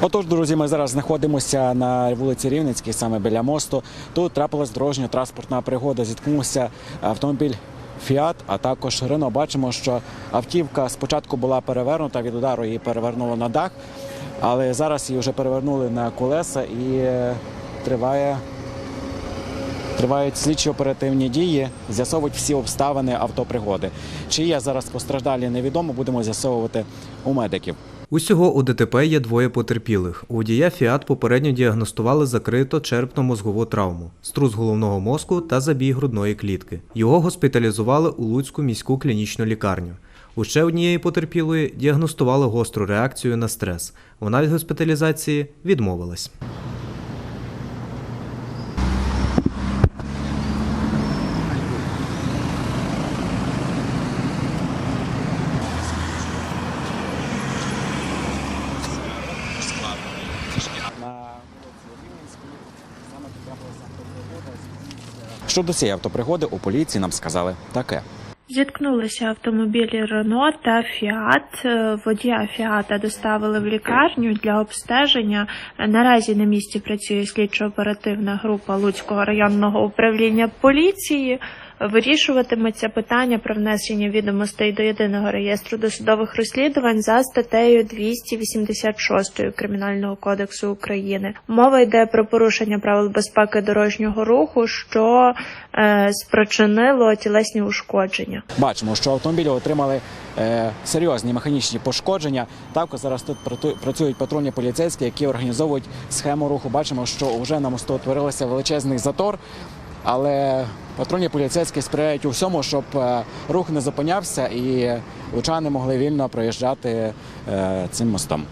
Отож, друзі, ми зараз знаходимося на вулиці Рівненській, саме біля мосту. Тут трапилась дорожньо-транспортна пригода. Зіткнувся автомобіль Фіат, а також Рено. Бачимо, що автівка спочатку була перевернута від удару, її перевернуло на дах, але зараз її вже перевернули на колеса і е, триває. Тривають слідчі оперативні дії, з'ясовують всі обставини автопригоди. Чи є зараз постраждалі, невідомо. Будемо з'ясовувати у медиків. Усього у ДТП є двоє потерпілих. У водія Фіат попередньо діагностували закрито черепно-мозгову травму, струс головного мозку та забій грудної клітки. Його госпіталізували у Луцьку міську клінічну лікарню. У ще однієї потерпілої діагностували гостру реакцію на стрес. Вона від госпіталізації відмовилась. на вулиці Рівненській. Саме тут трапилася автопригода. Щодо цієї автопригоди у поліції нам сказали таке. Зіткнулися автомобілі Рено та Фіат. Е, Водія Фіата доставили в лікарню для обстеження. Наразі на місці працює слідчо-оперативна група Луцького районного управління поліції. Вирішуватиметься питання про внесення відомостей до єдиного реєстру досудових розслідувань за статтею 286 Кримінального кодексу України. Мова йде про порушення правил безпеки дорожнього руху, що е, спричинило тілесні ушкодження. Бачимо, що автомобілі отримали е, серйозні механічні пошкодження. Також зараз тут працюють патрульні поліцейські, які організовують схему руху. Бачимо, що вже на мосту утворилося величезний затор. Але патрульні поліцейські сприяють у всьому, щоб е, рух не зупинявся і лучани могли вільно проїжджати е, цим мостом.